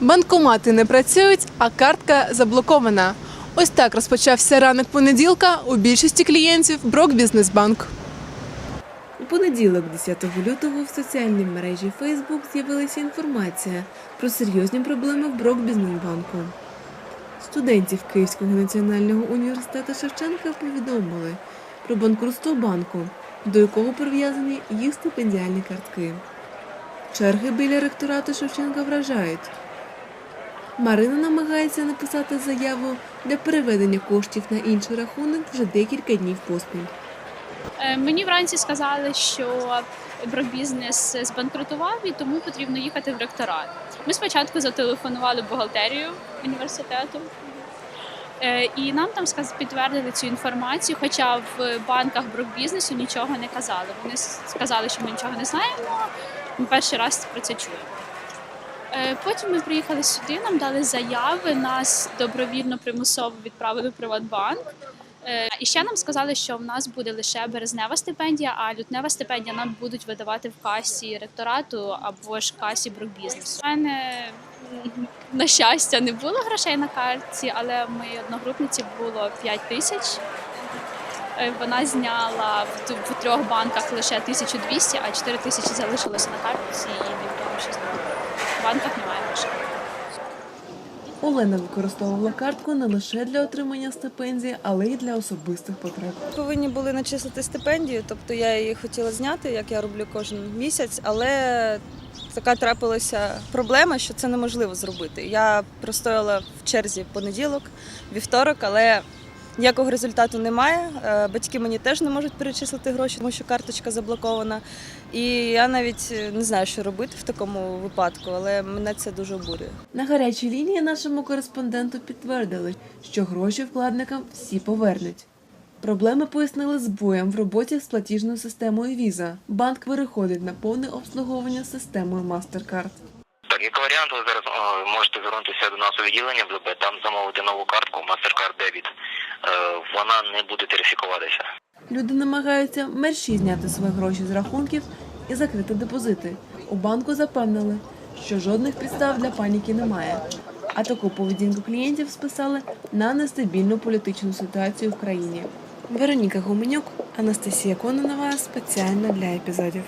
Банкомати не працюють, а картка заблокована. Ось так розпочався ранок понеділка у більшості клієнтів Брок Бізнесбанк. У понеділок, 10 лютого, в соціальній мережі Facebook з'явилася інформація про серйозні проблеми в Брок Бізнесбанку. Студентів Київського національного університету Шевченка повідомили про банкрутство банку, до якого прив'язані їх стипендіальні картки. Черги біля ректорату Шевченка вражають. Марина намагається написати заяву для переведення коштів на інший рахунок вже декілька днів поспіль. Е, Мені вранці сказали, що Брокбізнес збанкрутував і тому потрібно їхати в ректорат. Ми спочатку зателефонували бухгалтерію університету. е, І нам там підтвердили цю інформацію, хоча в банках Брокбізнесу нічого не казали. Вони сказали, що ми нічого не знаємо. Ми перший раз про це чуємо. Е, Потім ми приїхали сюди, нам дали заяви, нас добровільно примусово відправили в Приватбанк. Е, І ще нам сказали, що в нас буде лише березнева стипендія, а лютнева стипендія нам будуть видавати в касі ректорату або ж касі Брокбізнесу. У мене на щастя не було грошей на картці, але в моїй одногрупниці було 5 тисяч. Е, Вона зняла в, в трьох банках лише 1200, а 4 тисячі залишилося на картці і невідомо, що з ними. В банках немає грошей. Олена використовувала картку не лише для отримання стипендії, але й для особистих потреб. Повинні були начислити стипендію, тобто я її хотіла зняти, як я роблю кожен місяць, але така трапилася проблема, що це неможливо зробити. Я простояла в черзі в понеділок, вівторок, але ніякого результату немає. Е, Батьки мені теж не можуть перечислити гроші, тому що карточка заблокована. І я навіть е, не знаю, що робити в такому випадку, але мене це дуже обурює. На гарячій лінії нашому кореспонденту підтвердили, що гроші вкладникам всі повернуть. Проблеми пояснили збоєм в роботі з платіжною системою Visa. Банк переходить на повне обслуговування системою MasterCard. Так, як варіант, ви зараз можете звернутися до нас у відділення там замовити нову картку MasterCard Debit. Е, вона не буде верифікуватися. Люди намагаються мерщій зняти свої гроші з рахунків і закрити депозити. У банку запевнили, що жодних підстав для паніки немає. А таку поведінку клієнтів списали на нестабільну політичну ситуацію в країні. Вероніка Гуменюк, Анастасія Кононова спеціально для епізодів.